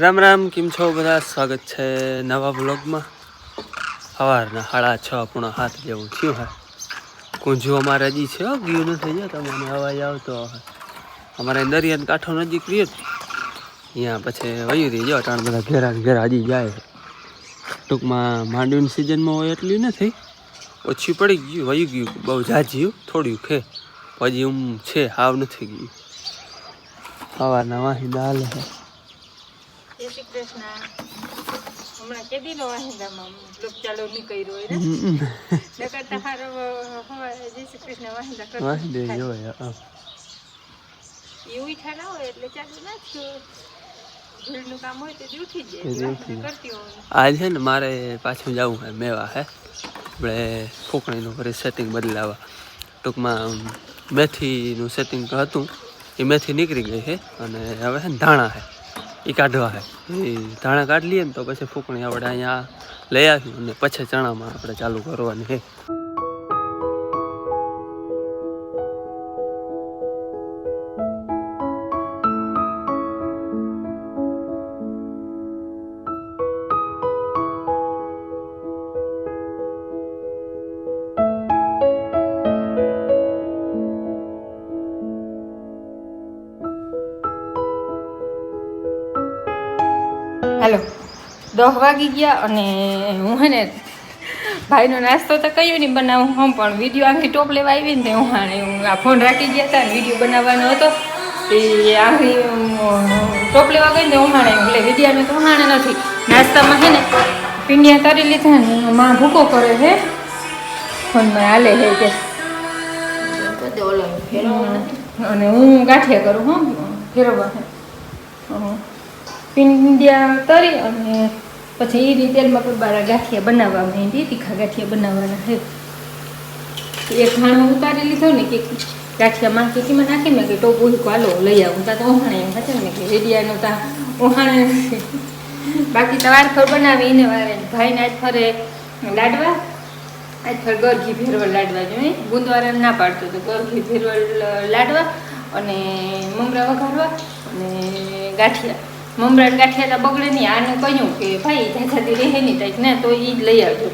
રામ રામ કેમ છો બધા? સ્વાગત છે નવા બ્લોગમાં સવારના સાડા છ પૂણા હાથ જેવું થયું હા. કુંજુ અમારે હજી છે હો, ગયું નથી જો તમને અવાજ આવતો હશે. અમારે દરિયાનો કાંઠો નજીક રહ્યો અહીંયા પછી વયું રહી જો ત્રણ બધા ઘેરા ઘેરા હજી જાય ટૂંકમાં માંડવીની સિઝનમાં હોય એટલી નથી. ઓછી પડી ગયું વયું ગયું બહુ જાજ્યું થોડ્યું ખે હજી હું છે હાવ નથી ગયું. સવારના વાહી દાલ છે જય શ્રી કૃષ્ણ. હમણાં કેદી નો વાહિંદામાં લોક ચાલુ નીકળ્યો હોય ને. નકર તો જય શ્રી કૃષ્ણ વાહિંદા કરતો વાહી દે થાય. જોય હા. ઈ ઉઠા ના હોય એટલે ચાલુ નાખ્યું ભીડનું કામ હોય તો ઉઠી જ એ દી જાય. કરતી હોય. આજ છે ને મારે પાછું જવું હે મેવા હે. આપણે ફોકણીનું ફરી સેટિંગ બદલાવા. ટૂંકમાં મેથીનું સેટિંગ હતું. એ મેથી નીકળી ગઈ છે અને હવે છે ને ધાણા છે એ કાઢવા હે. એ ધાણા કાઢી લઈએ ને તો પછી ફૂકણી આપણે અહીંયા લઈ આવીએ અને પછી ચણામાં આપણે ચાલુ કરવાની છે દસ વાગી ગયા અને હું હે ને ભાઈનો નાસ્તો તો કયો નહીં, બનાવું હું, પણ વીડિયો આખી ટોપ લેવા આવી ને હું હાણે હું આ ફોન રાખી ગયા હતા વીડિયો બનાવવાનો હતો. એ આખી ટોપ લેવા ગઈ ને હું હાણે એટલે વિડીયાને તો હાણે નથી. નાસ્તામાં હે ને પીંડિયા તરી લીધા ને માં ભૂકો કરે છે ફોનમાં હાલે હે કે અને હું ગાંઠિયા કરું હું, ફેરવવા હં. પીંડિયા તરી અને પછી એ રીતે તેલમાં પણ બારા ગાંઠિયા બનાવવા માંડી તીખા ગાંઠિયા બનાવવાના છે. એક ખાણો ઉતારી લીધો ને કે ગાંઠિયા માં કેટીમાં નાખી મેં કે ટોપ ઉલકો હાલો લઈ આવું. તા તો ઓહાણે એમ હતા ને કે રેડિયાનો તા ઓહાણે બાકી તો વાર ફર બનાવી, એને વારે ભાઈને આજ ફરે લાડવા. આજ ફર ગરઘી ભેરવલ લાડવા જોઈએ. ગુંદવારે ના પાડતો તો ગરઘી ભેરવલ લાડવા અને મમરા વઘારવા અને ગાંઠિયા. મમરા ને ગાંઠિયા તો બગડે નહીં આને કહ્યું કે ભાઈ જાજાથી રહે નહીં થાય ને તો એ જ લઈ આવજો.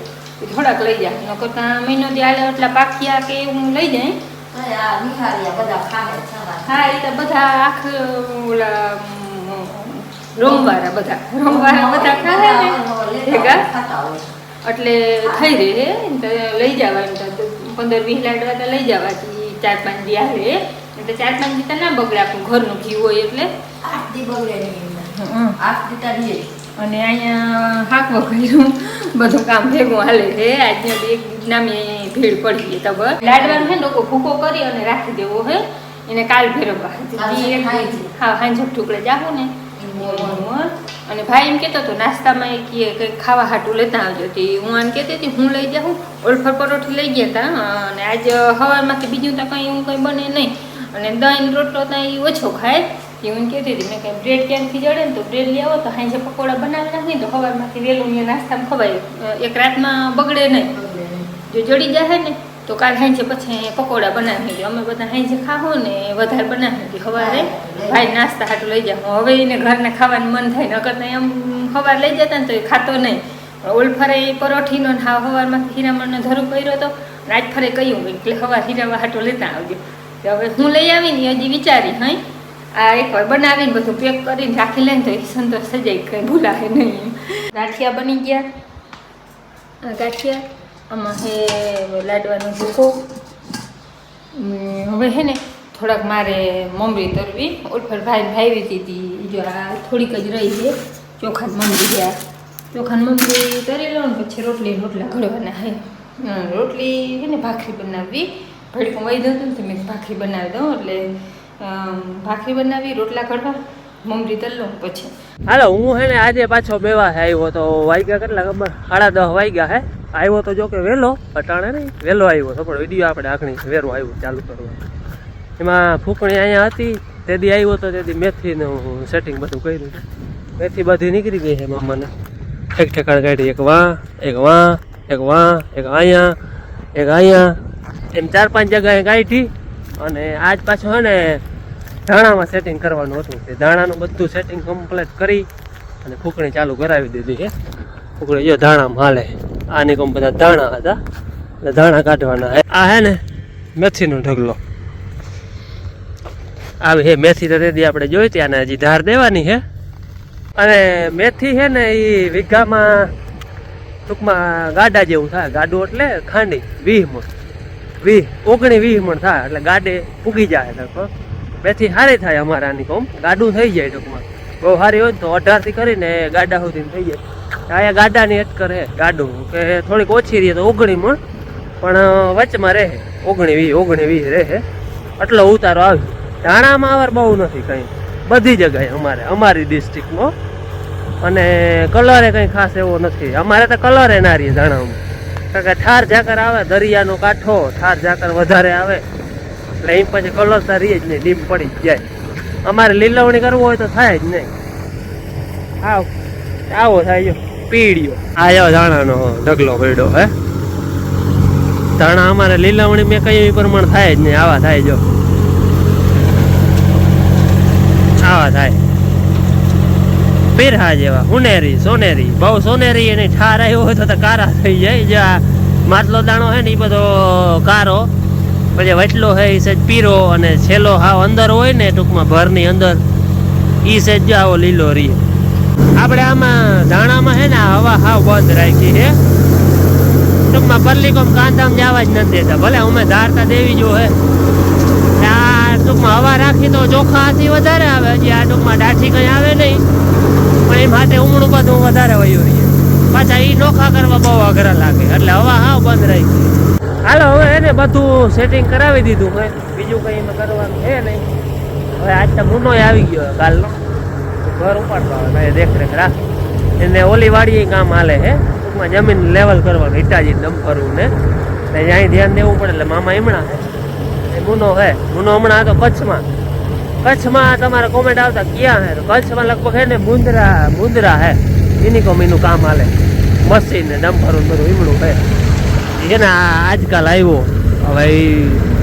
થોડાક લઈ જાય ન કરતા મહિનો થી આલે એટલા પાખિયા કે હું લઈ જાય. હા એ તો બધા આખ ઓલા રોમવાળા બધા. રોમવાળા બધા ખાય ને ભેગા. એટલે થઈ રહે લઈ જવા પંદર વીસ લાડવા તો લઈ જવાથી ચાર પાંચ દી આવે એટલે ચાર પાંચ દીતા ના બગડે આપણું ઘરનું ઘી હોય એટલે. અને અહીંયા હાક કર્યું. બધું કામ ભેગું હાલે છે. આજના બે નામે ભીડ પડી ગઈ તબર. લાડવાનું છે લોકો ભૂકો કરી અને રાખી દેવો હે. એને કાલ ફેરવવા ઈ હા હાંજક ટુકડે જાવું ને. અને ભાઈ એમ કહેતો હતો નાસ્તામાં એ કહે કંઈક ખાવા હાટું લેતા આવજો. તે હું આને કહેતી હતી હું લઈ જાઉં. ઓળફર પરોઠી લઈ ગયા હતા અને આજ હવારમાંથી બીજું તો કંઈ એવું કંઈ બને નહીં. અને દહીં રોટલો તો એ ઓછો ખાય. એ હું કહેતી હતી. મેં કંઈ બ્રેડ ક્યાંકથી જડે ને તો બ્રેડ લઈ આવો. તો સાંજે પકોડા બનાવી નાખી તો સવારમાંથી વહેલું અહીંયા નાસ્તામાં ખવાય. એક રાતમાં બગડે નહીં. જો જડી જાય ને તો કાલ સાંજે પછી પકોડા બનાવી દે અમે બધા સાંજે ખાવો ને વધારે બનાવી દે સવારે ભાઈ નાસ્તા હાટું લઈ જાઓ હવે એને ઘરને ખાવાનું મન થાય નકર તો એમ સવાર લઈ જતા ને તો એ ખાતો નહીં. ઓલફરે પરોઠીનો ને હા સવારમાંથી હીરામણનો ધરું કર્યો હતો આજ ફરે કહ્યું એટલે સવાર હીરાવા હાટો લેતા આવજો. હવે હું લઈ આવીને હજી વિચારી, હઈ? આ એકવાર બનાવીને બધું પેક કરીને રાખી લઈને તો સંતોષ થઈ જાય કંઈ ભૂલાય નહીં ગાંઠિયા બની ગયા. આ ગાંઠિયા, આમાં હે લાડવાનો ભૂકો. હવે હે ને થોડાક મારે મમરી તરવી. ઓલફર ભાઈ ભાઈ હતી જો આ થોડીક જ રહી છે. ચોખા મમરી ગયા ચોખા મમરી તરી લો ને પછી રોટલી રોટલા ઘડવાના હે. રોટલી હે ને ભાખરી બનાવવી. ભડકું વહી દઉં ને તો મેં ભાખરી બનાવી દઉં, એટલે ભાખરી બનાવી, રોટલા કરવા, મમરી તલ્લો પછી. હાલો, હું હે ને આજે પાછો બેવા હે, આવ્યો તો વાગ્યા કેટલા ખબર? સાડા દસ વાગ્યા હે. આવ્યો તો જો કે વહેલો, અટાણે નહીં, વહેલો આવ્યો તો પણ વીડિયો આપણે આખણી વેરો આવ્યો, ચાલુ કરવા એમાં ફૂંકણી અહીંયા હતી તે દી આવ્યો તો તે દી મેથીનું સેટિંગ બધું કર્યું મેથી બધી નીકળી ગઈ છે મામાને. એક ઠેકાણ કાઢી, એક વાં એક વાં એક વાં, એક અહીંયા એક અહીંયા એમ ચાર પાંચ જગ્યાએ ગાઈઠી અને આજ પાછું હે ને ધાણામાં સેટિંગ કરવાનું હતું. તે ધાણાનું બધું સેટિંગ કમ્પ્લીટ કરી અને ફૂકણી ચાલુ કરાવી દીધી છે. ફૂકણી જો ધાણામાં હાલે. આની કોમ બધા ધાણા હતા. એટલે ધાણા કાઢવાના આ હે ને મેથીનો ઢગલો. આવી હે મેથી તો તેથી આપણે જોઈ ત્યાં હજી ધાર દેવાની છે અને મેથી છે ને એ વીઘામાં ટૂંકમાં ગાડા જેવું થાય. ગાડું એટલે ખાંડી વીહ મણ વીહ ઓગણી વીહ મણ થાય, એટલે ગાડે ઉગી જાય લગભગ બેથી સારી થાય અમારાની કોમ. ગાડું થઈ જાય ટૂંકમાં બહુ સારી હોય તો અઢારથી કરીને ગાડા સુધી થઈ જાય. અહીંયા ગાડાની અટકર કરે ગાડું. કે થોડીક ઓછી રહે તો ઓગણી મણ. પણ વચમાં રહે. ઓગણી વીહ ઓગણી વીહ રહે. એટલો ઉતારો આવે ધાણામાં આવર બહુ નથી કંઈ. બધી જગ્યાએ અમારે, અમારી ડિસ્ટ્રિક્ટમાં અને કલરે કંઈ ખાસ એવો નથી. અમારે તો કલરે ના રહીએ ધાણામાં. કારણ કે ઠાર ઝાકર આવે દરિયાનો કાંઠો ઠાર ઝાકર વધારે આવે. એટલે એમ પછી કલોસા રહીએ જ નહીં ડીમ પડી જ જાય. અમારે લીલવણી કરવું હોય તો થાય જ નહીં. આવ આવો થાય જો પીળિયો આયો ધાણાનો ઢગલો પડ્યો હે? ધાણા અમારે લીલવણી મેં કઈ એવી પ્રમાણ થાય જ નહીં આવા થાય જો. આવા થાય. પીરહા જેવા, હુનેરી, સોનેરી. બહુ સોનેરી એની ઠાર આવ્યો હોય તો કારા થઈ જાય. જે આ માટલો દાણો છે ને એ બધો કારો પછી વટલો છે એ સહેજ પીરો અને છેલ્લો હાવ અંદર હોય ને ટૂંકમાં ભરની અંદર એ સહેજ જો આવો લીલો રી આપણે આમાં ધાણામાં છે ને હવા હાવ બંધ રાખી છે. ટૂંકમાં પરલીકોમ કોમ કાંધામ જવા જ નથી દેતા. ભલે અમે ધારતા દેવી જો હે. આ ટૂંકમાં હવા રાખી તો ચોખાથી વધારે આવે. હજી આ ટૂંકમાં ડાઠી કંઈ આવે નહીં. પણ એ માટે ઉમણું બધું વધારે વયું રહીએ પાછા એ નોખા કરવા બહુ અઘરા લાગે. એટલે હવા હાવ બંધ રહી ગઈ હાલો, હવે એને બધું સેટિંગ કરાવી દીધું મેં. બીજું કંઈ એમાં કરવાનું છે નહીં. હવે આજ તો મુનો આવી ગયો કાલનો. ઘર ઉપાડવા આવે દેખરેખ રાખ. એને ઓલી વાડીએ કામ હાલે હે. ટૂંકમાં જમીન લેવલ કરવાનું ઇટાજી દમ કરવું ને અહીં ધ્યાન દેવું પડે, એટલે મામા હમણાં છે ગુનો હે. મુનો હમણાં હતો કચ્છમાં. કચ્છમાં તમારે કોમેન્ટ આવતા ક્યાં હે? કચ્છમાં લગભગ હે ને મુંદરા મુંદરા હે. એની કોમીનું કામ હાલે. મશીન ને ડમ્પર બધું ઈમડું હે. એના ને આજકાલ આવ્યો હવે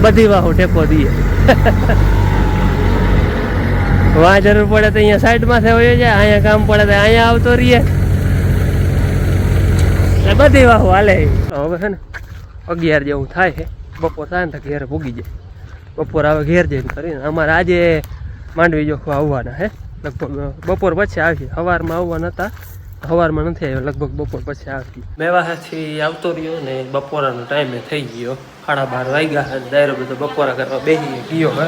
બધી વાહો ટેકો દઈએ. વાહ, જરૂર પડે તો અહીંયા સાઈડમાં થયો જાય. અહીંયા કામ પડે તો અહીંયા આવતો રહીએ. બધી વાહો હાલે. હવે છે ને અગિયાર જેવું થાય છે બપોર થાય ને તો ઘેર ભૂગી જાય. બપોર આવે ઘેર જઈને કરીને અમારે આજે માંડવી જોખવા આવવાના હે. લગભગ બપોર પછી આવી સવારમાં આવવાના હતા. સવારમાં નથી આવ્યો લગભગ બપોર પછી આવી મેવાહાથી આવતો રહ્યો ને બપોરાનો ટાઈમે થઈ ગયો. સાડા બાર વાગ્યા અને ડાયરો બધો બપોરા કરવા બેસી ગયો હે.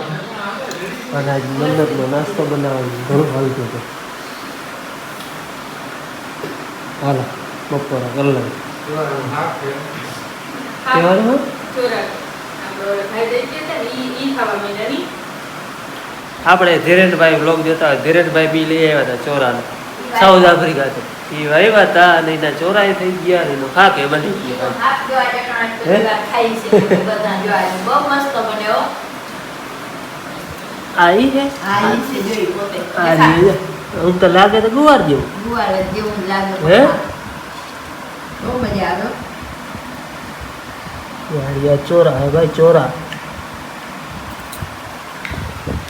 અને આજ મંડપનો નાસ્તો બનાવવાનો ઘણું હાલતું હતું. હાલો બપોરા હોય? આપણે ધીરેનભાઈ બ્લોગ જોતા હોય. ધીરેનભાઈ બી લઈ આવ્યા હતા ચોરાને. સાઉથ આફ્રિકાથી. એ આવ્યા હતા અને એના ચોરાય થઈ ગયા એનો ખાક એ બની ગયો. આ ઈ છે. આમ તો લાગે તો ગુવાર જેવું. હે? યાર યાર ચોરા હે ભાઈ ચોરા.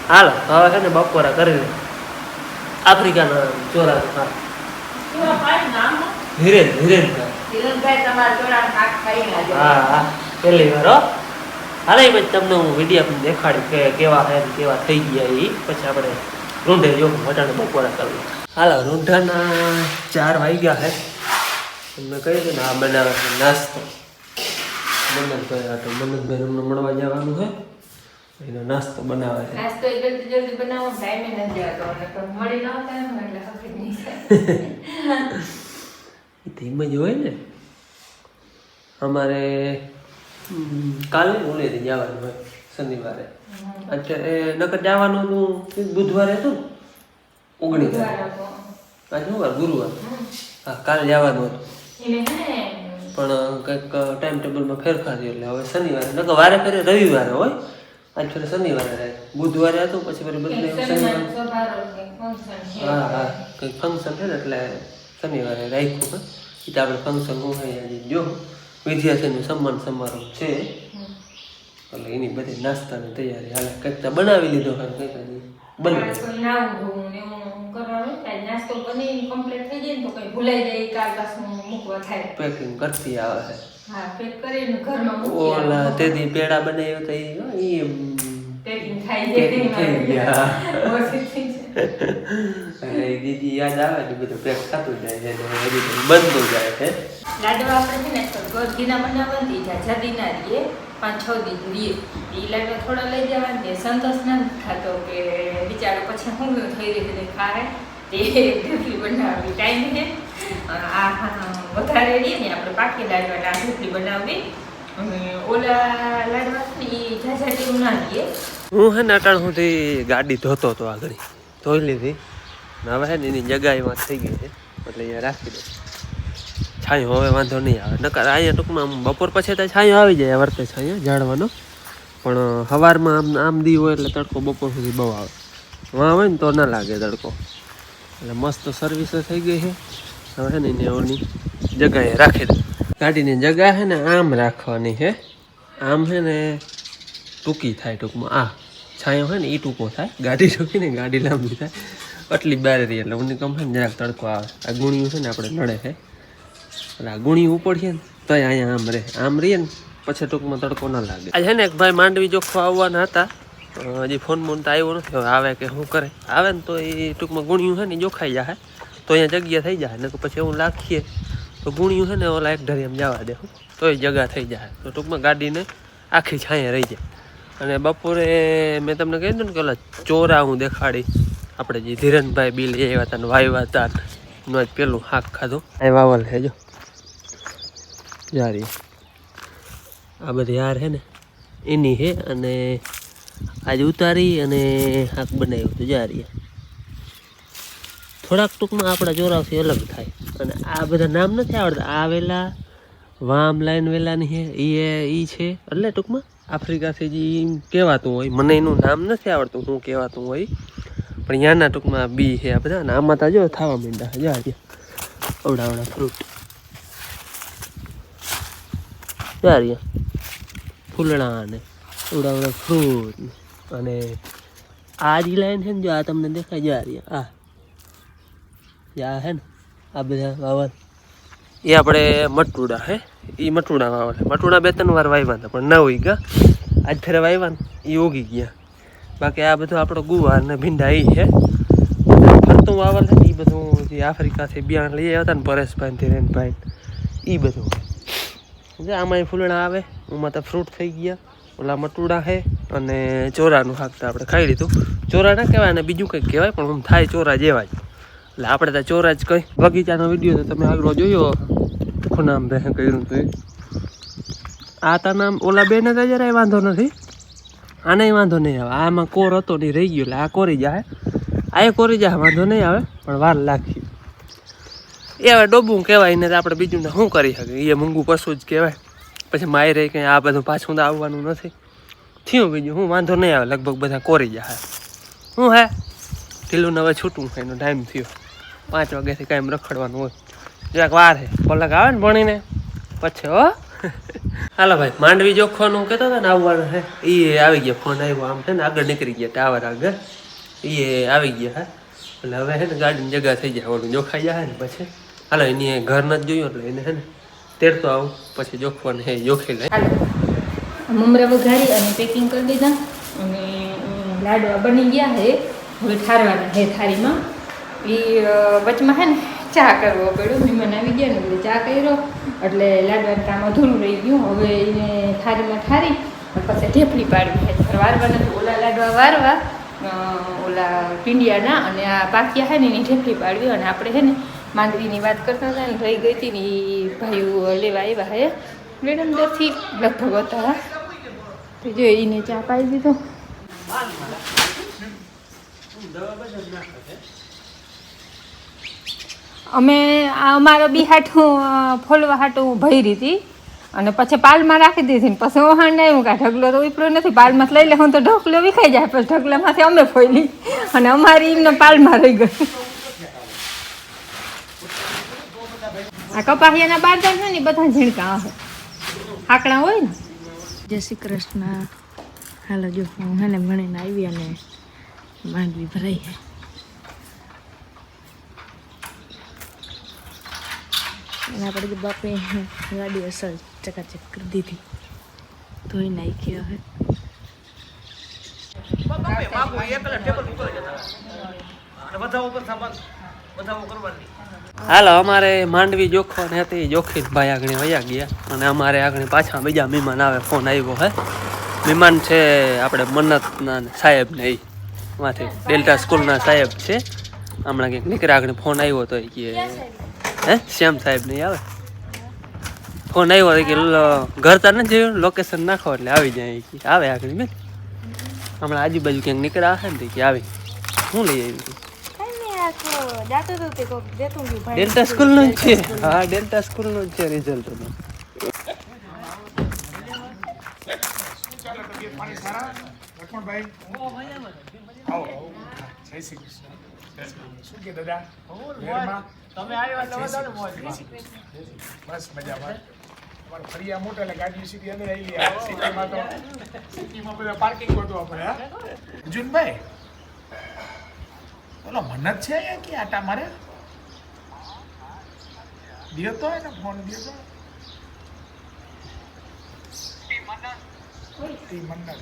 હાલો હવે છે ને બપોરા કરી લે. આફ્રિકાના ચોરા હા. ધીરે ધીરે હા હા. પહેલી વાર હો. હાલે પછી તમને હું વીડિયો દેખાડી કે કેવા હે કેવા થઈ ગયા એ પછી આપણે રૂંઢે જો વટાણે બપોરા કરવું હાલો રૂંઢાના ચાર વાગ્યા હે તમને કહી દે ને આ બનાવે નાસ્તો. મનનભાઈ આ તો મનતભાઈ અમને મળવા જવાનું છે. એનો નાસ્તો બનાવે છે. નાસ્તો એ જલ્દી જલ્દી બનાવો ટાઈમે નથી જતો તો મળી ન થાય એટલે હકીક નહીં. થાય ધીમ જ હોય ને. અમારે કાલે ઉલેથી જવાનું હોય શનિવારે. અત્યારે નકર જવાનું હતું બુધવારે હતું ને ઓગણીસ. આજે ગુરુવાર. હા કાલે જવાનું હતું. પણ કંઈક ટાઈમ ટેબલમાં ફેરફાર થયો એટલે હવે શનિવારે. નકર વારે ફેરે રવિવારે હોય. આજ ફેરે શનિવારે રહે બુધવારે હતું પછી ફરી છે. હા હા. કંઈક ફંક્શન છે ને એટલે શનિવારે રાખ્યું હે એ તો આપણે ફંક્શન હું આજે જો વિદ્યાર્થીનું સન્માન સમારોહ છે. એટલે એની બધી નાસ્તાની તૈયારી હાલે. કંઈક બનાવી લીધો કંઈક હજી. બને કોઈ નાવું ધોવું ને એવું કરવા આવે કાંઈ નાસ્તો બની કમ્પ્લીટ થઈ જાય ને તો કંઈ ભૂલાઈ જાય કાલ પાછું મૂકવા થાય. પેકિંગ કરતી આવે છે. હા પેક કરીને ઘરમાં મૂકી ઓલા તેથી પેડા બનાવ્યો તો એ પેકિંગ થાય Packing થઈ ગયા. ઓછી થઈ જાય. અને દીદી યાદ આવે ને બધું પેક થતું જાય છે હજી બનતું જાય છે. લાડવા આપણે છે ને ગોળઘીના બનાવવાની ઝાઝા દીના રહીએ પાંચ છ દી રહીએ એ લાડવા થોડા લઈ જવાના તે સંતોષ ના થતો કે બિચારો પછી હું થઈ રહ્યું ને ખાય તે ઢેફલી બનાવવી ટાઈમ છે. આ વધારે રહીએ ને આપણે પાકી લાડવા આ ઢેફલી બનાવવી. ઓલા લાડવા એ ઝાઝા ટીમ ના લઈએ હું હે ને સુધી ગાડી ધોતો હતો આગળ. ધોઈ લીધી. ને હવે હે ને એની જગાઈમાં થઈ ગઈ છે. એટલે અહીંયા રાખી દઉં. છાંયો હવે વાંધો નહીં આવે. નકર અહીંયા ટૂંકમાં બપોર પછી તો છાંયો આવી જાય વર્તે છાંયો જાળવાનો પણ સવારમાં આમ આમ દી હોય એટલે તડકો બપોર સુધી બહુ આવે. વાં હોય ને તો ના લાગે તડકો. એટલે મસ્ત સર્વિસ થઈ ગઈ છે. હવે છે ને એને ઓની જગાએ રાખી દે. ગાડીની જગા છે ને આમ રાખવાની છે. આમ છે ને ટૂંકી થાય ટૂંકમાં. આ છાંયો હોય ને એ ટૂંકો થાય. ગાડી ટૂંકી ને ગાડી લાંબી થાય. આટલી બારી એટલે ઉની કમ છે ને જરાક તડકો આવે. આ ગુણિયું છે ને આપણે નડે છે. આ ગુણિયું ઉપડીએ ને તોય અહીંયા આમ રહે. આમ રહીએ ને પછી ટૂંકમાં તડકો ના લાગે. છે ને એક ભાઈ માંડવી જોખવા આવવાના હતા. હજી ફોન બોન તો આવ્યો નથી. હવે આવે કે શું કરે? આવે ને તો એ ટૂંકમાં ગુણિયું છે ને જોખાઈ જાય તો અહીંયા જગ્યા થઈ જાય ને પછી એવું લાખીએ. તો ગુણ્યું છે ને ઓલા એક ઢરી એમ જવા દે. તોય જગા થઈ જાય તો ટૂંકમાં ગાડીને આખી છાંયે રહી જાય. અને બપોરે મેં તમને કહી દઉં ને કે ઓલા ચોરા હું દેખાડી. આપણે જે ધીરનભાઈ બિલ એ આવ્યા હતા ને વાયવા હતા આજ પેલું હાક ખાધું. એ વાવલ છે જો. જારી આ બધી હાર છે ને, એની છે અને આજે ઉતારી અને શાક બનાવ્યું હતું જારી થોડાક ટૂંકમાં આપણા જોરાવથી અલગ થાય. અને આ બધા નામ નથી આવડતા. આ વેલા, વામ લાઈન વેલાની છે એ ઈ છે. એટલે ટૂંકમાં આફ્રિકાથી જે કહેવાતું હોય, મને એનું નામ નથી આવડતું શું કહેવાતું હોય. પણ ત્યાંના ટૂંકમાં બી છે આ બધા. અને આમાં તો જો થવા માંડ્યા જા અવડા અવડા ફ્રૂટ રહ્યા ફૂલણા ને અવડા અવડા ફ્રૂટ અને આ જે લાઈન છે ને જો આ તમને દેખાય, જા રહ્યા આ. યા હે ને, આ બધા વાવર એ આપણે મટુડા હે એ મટુડા વાવલ મટુડા બે ત્રણ વાર વાવ્યા હતા, પણ ના હોય ગયા આજ ફેરે વાવ્યા ને એ ઉગી ગયા. બાકી આ બધું આપણો ગુવાર ને ભીંડા એ છે. ફરતું વાવલ છે એ બધું જે આફ્રિકાથી બિયારણ લઈ આવ્યા હતા ને પરેશભાઈ ધીરેનભાઈ એ બધું. જે આમાં ફૂલણા આવે, એમાં તો ફ્રૂટ થઈ ગયા, ઓલા મટુડા છે અને ચોરાનું શાક તો આપણે ખાઈ લીધું. ચોરા ના કહેવાય અને બીજું કંઈક કહેવાય, પણ આમ થાય ચોરા જેવા જ. એટલે આપણે તો ચોરા જ કહી બગીચાનો વીડિયો તો તમે આગળ જોયો શું બે કર્યું તો આ તા નામ ઓલા બેને તો જરાય વાંધો નથી. આને વાંધો નહીં આવે. આમાં કોર હતો નહીં રહી ગયો, એટલે આ કોરી જાય આ કોરી જાય વાંધો નહીં આવે, પણ વાર લાગી એ હવે ડોબું કહેવાય ને આપણે બીજું શું કરી શકીએ? એ મૂંગું પશુ જ કહેવાય. પછી માય રહી કંઈ આ બધું પાછું તો આવવાનું નથી. થયું બીજું, હું વાંધો નહીં આવે, લગભગ બધા કોરી જાય શું હે ઢીલું હવે છૂટું એનો ટાઈમ થયો. પાંચ વાગ્યાથી કાંઈ રખડવાનું હોય. જરાક વાર છે પલક આવે ને ભણીને. પછી હો. હાલો ભાઈ, માંડવી જોખવાનું કહેતો હતો ને આવવાનું છે એ આવી ગયા, ફોન આવ્યો આમ છે ને, આગળ નીકળી ગયા, ટાવર આગળ. એ આવી ગયા હા. એટલે હવે છે ને ગાડીની જગા થઈ જાય, ઓલું જોખાઈ જાય ને, પછી? હાલો, એની ઘર નથી જોયું એટલે એને હે ને તેડતો આવું. પછી જોખવાનું હે જોખી લે મમરા વઘારી અને પેકિંગ કરી દીધા. અને લાડવા બની ગયા હે હવે ઠારવાના હે થાળીમાં. એ વચમાં છે ને ચા કરવો પડ્યો. મહેમાન આવી ગયા ને એટલે ચા કર્યો. એટલે લાડવાનું કામ અધૂરું રહી ગયું. હવે એને થાળીમાં ઠારી પછી ઢેફલી પાડવી હે વારવા નથી. ઓલા લાડવા વારવા ઓલા ટીંડિયાના અને આ પાકિયા છે ને એની ઢેફલી પાડવી. અને આપણે છે ને માંડવીની વાત કરતા હતા ને રહી ગઈ હતી ને એ ભાઈઓ લેવા આવ્યા હે. મેડમદરથી લગભગ હતા તો જો એને ચા પાઈ દીધો. અમે અમારો બી હાટું અ, ફોલવા હાટું ભરી હતી. અને પછી પાલમાં રાખી દીધી પછી વહાણ આવ્યું. કે આ ઢગલો તો ઉપડ્યો નથી. પાલમાં લઈ લે હું તો ઢગલો વિખાઈ જાય પછી ઢગલામાંથી અમે ફોઈલી. અને અમારી એમને પાલમાં રહી ગઈ. આ કપાહિયાના બારદાન છે ને બધા ઝીણકા આવે હોય ને? જય શ્રી કૃષ્ણ. હાલો જો હું હેને ભણીને આવી અને માંડવી ભરાઈ છે અને આપણે બાપે ગાડી અસર ચકાચક કરી દીધી. ધોઈ નાખી હવે બાપે બાપુ એકલા ટેબલ ઉપર જતા અને બધા ઉપર સામાન. હાલો, અમારે માંડવી જોખો ને હતી. જોખી ભાઈ આગળ વયા ગયા અને અમારે આગળ પાછા બીજા મહેમાન આવે, ફોન આવ્યો હે. મહેમાન છે આપણે મન્નતના સાહેબ ને એ માંથી ડેલ્ટા સ્કૂલના સાહેબ છે. હમણાં કંઈક નીકળ્યા આગળ ફોન આવ્યો તો કે, હે, શ્યામ સાહેબ નહીં આવે. ફોન આવ્યો હતો કે ઘર તાર નથી જોયું? લોકેશન નાખો એટલે આવી જાય. કે, આવે આગળ મેં હમણાં આજુબાજુ ક્યાંક નીકળ્યા હશે ને કે, આવી. શું લઈ આવી. ડેલ્ટા સ્કૂલનું જ છે હા ડેલ્ટા સ્કૂલનું જ છે. હા ડેલ્ટા સ્કૂલનું શ્રી કૃષ્ણનું બસ મજામાં અમારે ફરિયા મોટા એટલે ગાડી સીધી અંદર આવી ગયા સિટીમાં તો. સિટીમાં બધા પાર્કિંગ ગોતવા પડે બોલો મન્નત છે અહીંયા કે આટા મારે? દિયો તો એને ફોન દિયો તો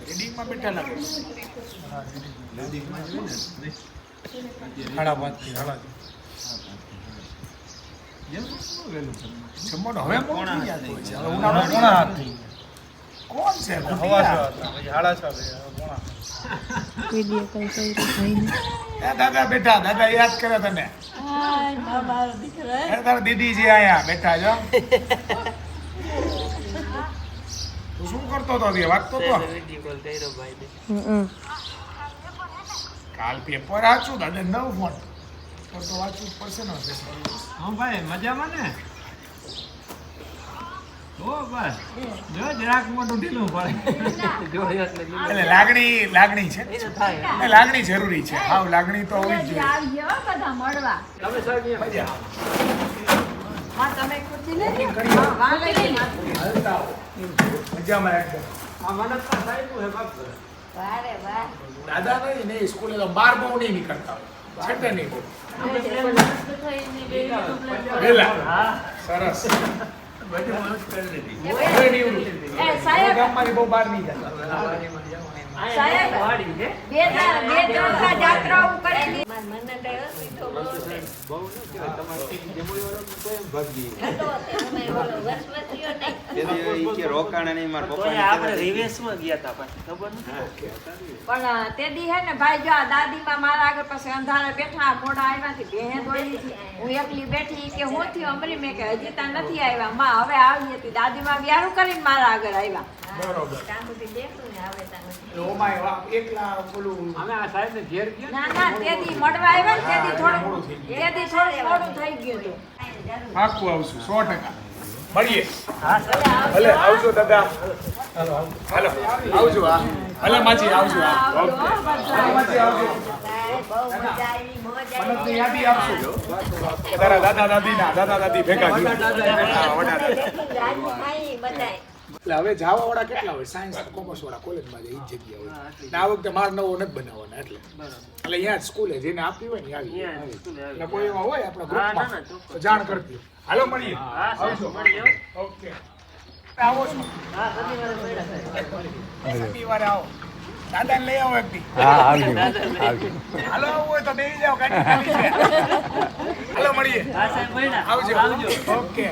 રેડિંગમાં બેઠા લાગે. સાડા પાંચથી સાડા જમવાનું હવે મોડું થઈ જતું હોય છે. હવે. કોણ છે? વીડિયો કોલ કર્યો ભાઈને એ દાદા બેઠા દાદા યાદ કરે તને. એ તારા દીદી છે આયા બેઠા જો. તું શું કરતો તો તે વાગતો તો? કાલ પેપર વાંચું દાદા નવ ફોન તો તો વાંચવું પડશે ને હા ભાઈ મજામાં ને ઓ બસ જો જરાક મોટું ઢીલું પડે એટલે લાગણી લાગણી છે. એ લાગણી જરૂરી છે. હાવ લાગણી તો હોવી જ જોઈએ. બધા મળવા. દાદા નહીં ને? સ્કૂલે તો બાર બહુ નહીં નીકળતા છઠ્ઠે નહીં. સરસ. હવે નિવૃત્ત. એ સાહેબ ગામમાંથી બહુ બહાર નહીં જતા સાહેબ બે બે ત્રણ તા જાત્રાઓ કરેલી આપણે રિવેશમાં ગયા હતા પાછા ખબર નથી? પણ તે દી હે ને ભાઈ જો આ દાદીમાં મારા આગળ પાસે અંધારા બેઠા મોડા આવ્યા થી ભેહે દોડી હું એકલી બેઠી કે હું થયું અમરી? મેં કે હજી તા નથી આવ્યા માં હવે આવી હતી. દાદીમાં વ્યારું કરીને મારા આગળ આવ્યા બરોબર અમે આ સાહેબ ને ઘેર ગયા ના ના તે મળવા આવ્યા ને તે થોડું તે દી થોડું થઈ ગયું હતું. પાક્કું આવશું સો ટકા. મળીએ. ભલે આવજો દાદા. હાલો હાલો. આવજો હા ભલે માજી આવજો હા માજી આવજો. દાદા દાદી ના. દાદા દાદી ભેગા વડા દાદા. એટલે હવે જાવા વાળા કેટલા હોય? સાયન્સ કોમર્સ વાળા કોલેજમાં જાય ઈ જ જગ્યા હોય. ને આ વખતે માર નવો નથી બનાવવાના એટલે. એટલે અહીંયા જ સ્કૂલે જેને આપી હોય ને આવી એટલે કોઈ એમાં હોય આપણા ગ્રુપમાં તો જાણ કરતી હાલો મળીએ. આવજો. ઓકે. આવો છો. શનિવારે આવો. દાદાને લઈ આવો એક દી હાલો આવવું હોય તો બેસી જાઓ ગાડી ખાલી છે. હાલો મળીએ. આવજો. ઓકે.